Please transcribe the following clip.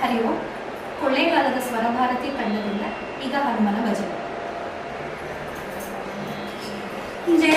ಹರಿ ಓಂ ಕೊಳ್ಳೇಗಾಲದ ಸ್ವರಭಾರತಿ ತಂಡದಿಂದ ಈಗ ಹನುಮನ ಭಜನೆ. ಜೈ